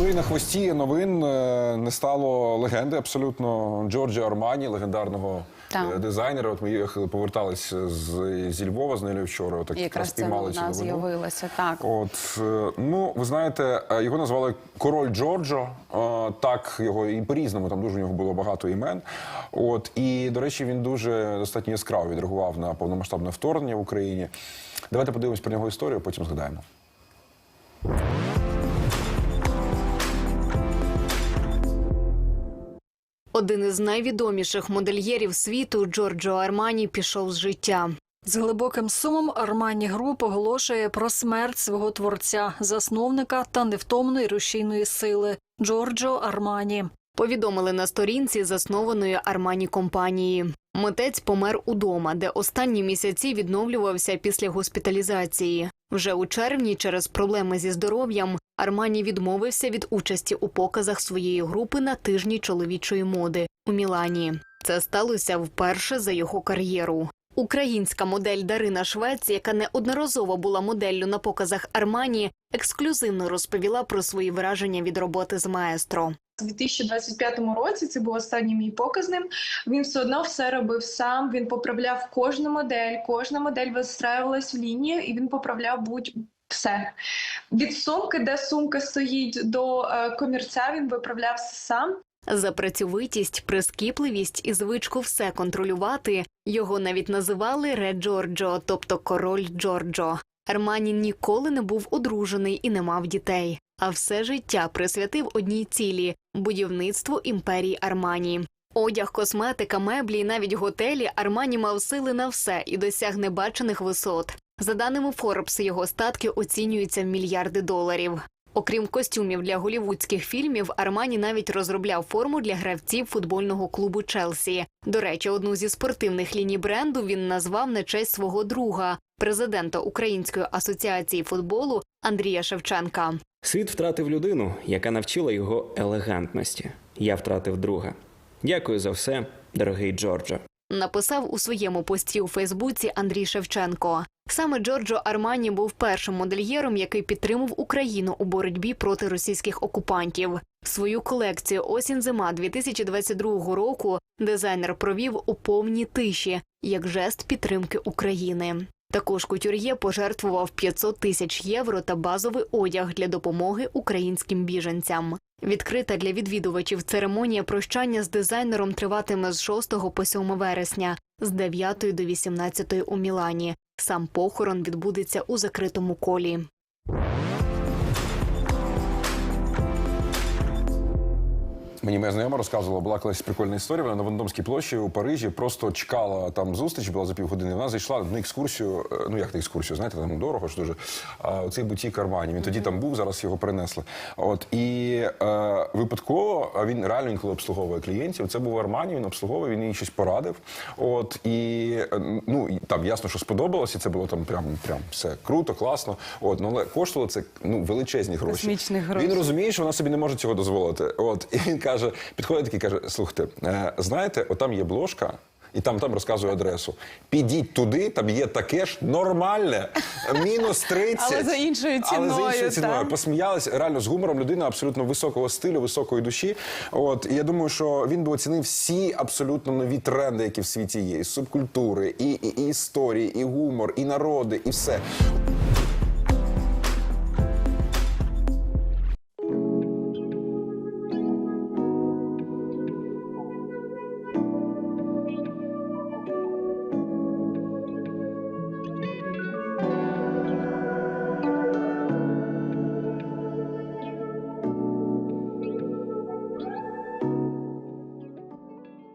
Ну і на хвості новин е, не стало легенди абсолютно Джорджа Армані, легендарного Так. е, дизайнера. От ми їхали, повертались з, зі Львова з нею вчора. Так І якраз це спіймали цю новину. з'явилася. Так. От е, ну ви знаєте, його назвали король Джорджо. Так його і по-різному. Там дуже у нього було багато імен. От і до речі, він дуже достатньо яскраво відреагував на повномасштабне вторгнення в Україні. Давайте подивимось про нього історію, потім згадаємо. Один із найвідоміших модельєрів світу Джорджо Армані пішов з життя. З глибоким сумом Армані Груп оголошує про смерть свого творця, засновника та невтомної рушійної сили Джорджо Армані. Повідомили на сторінці заснованої Армані компанії. Митець помер удома, де останні місяці відновлювався після госпіталізації. Вже у червні, через проблеми зі здоров'ям, Армані відмовився від участі у показах своєї групи на тижні чоловічої моди у Мілані. Це сталося вперше за його кар'єру. Українська модель Дарина Швець, яка неодноразово була моделлю на показах Армані, ексклюзивно розповіла про свої враження від роботи з маестро. У 2025 році це був останній мій показ ним. Він все одно все робив сам. Він поправляв кожну модель, кожна модель вистраювалась в лінію, і він поправляв будь все. Від сумки, де сумка стоїть, до е, комірця він виправляв сам. За працьовитість, прискіпливість і звичку все контролювати його навіть називали Ре Джорджо, тобто король Джорджо. Армані ніколи не був одружений і не мав дітей, а все життя присвятив одній цілі будівництву імперії Армані. Одяг, косметика, меблі і навіть готелі Армані мав сили на все і досяг небачених висот. За даними Форбс, його статки оцінюються в мільярди доларів. Окрім костюмів для голівудських фільмів, Армані навіть розробляв форму для гравців футбольного клубу Челсі. До речі, одну зі спортивних ліній бренду він назвав на честь свого друга, президента Української асоціації футболу Андрія Шевченка. Світ втратив людину, яка навчила його елегантності. Я втратив друга. Дякую за все, дорогий Джорджо. Написав у своєму пості у Фейсбуці Андрій Шевченко. Саме Джорджо Армані був першим модельєром, який підтримав Україну у боротьбі проти російських окупантів. Свою колекцію осінь-зима 2022 року дизайнер провів у повній тиші як жест підтримки України. Також кутюр'є пожертвував 500 тисяч євро та базовий одяг для допомоги українським біженцям. Відкрита для відвідувачів церемонія прощання з дизайнером триватиме з 6 по 7 вересня, з 9 до 18 у Мілані. Сам похорон відбудеться у закритому колі. Мені моя знайома розказувала, була колись прикольна історія. Вона на Вандомській площі у Парижі просто чекала там зустріч, була за півгодини. Вона зайшла на екскурсію. е, Ну як на екскурсію, знаєте, там дорого ж дуже. А оцей бутік Армані. Він тоді там був, зараз його принесли. От і е, випадково, а він реально інколи обслуговує клієнтів. Це був Армані, він обслуговує, він їй щось порадив. От і е, ну і там ясно, що сподобалося. Це було там прям прям все круто, класно. От ну але коштувало це ну величезні гроші. Космічні гроші. Він розуміє, що вона собі не може цього дозволити. От і він каже, підходить такий каже: слухайте, е, знаєте, отам є бложка. І там там розказує адресу. Підіть туди, там є таке ж нормальне, мінус 30. Але за іншою Але за іншою ціною, ціною. так? Посміялись реально з гумором людина абсолютно високого стилю, високої душі. От і я думаю, що він би оцінив всі абсолютно нові тренди, які в світі є, і субкультури, і, і, і історії, і гумор, і народи, і все.